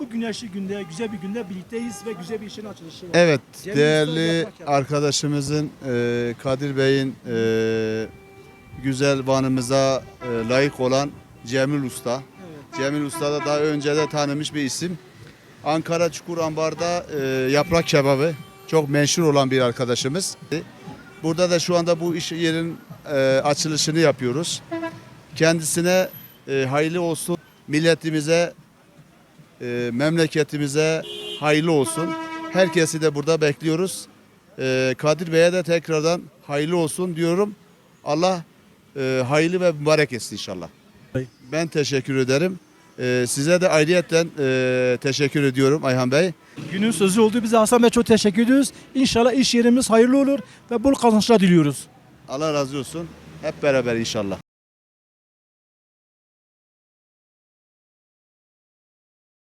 bu güneşli günde, güzel bir günde birlikteyiz ve güzel bir işin açılışı var. Evet, Cemil değerli arkadaşımızın e, Kadir Bey'in e, güzel vanımıza e, layık olan Cemil Usta. Evet. Cemil Usta da daha önce de tanınmış bir isim. Ankara Çukur Ambar'da e, yaprak kebabı çok meşhur olan bir arkadaşımız. Burada da şu anda bu iş yerin e, açılışını yapıyoruz. Kendisine e, hayırlı olsun. Milletimize, e, memleketimize hayırlı olsun. Herkesi de burada bekliyoruz. E, Kadir Bey'e de tekrardan hayırlı olsun diyorum. Allah e, hayırlı ve mübarek etsin inşallah. Ben teşekkür ederim. E, size de ayrıyetten e, teşekkür ediyorum Ayhan Bey. Günün sözü oldu. Bize Hasan Bey çok teşekkür ediyoruz. İnşallah iş yerimiz hayırlı olur ve bol kazançlar diliyoruz. Allah razı olsun. Hep beraber inşallah.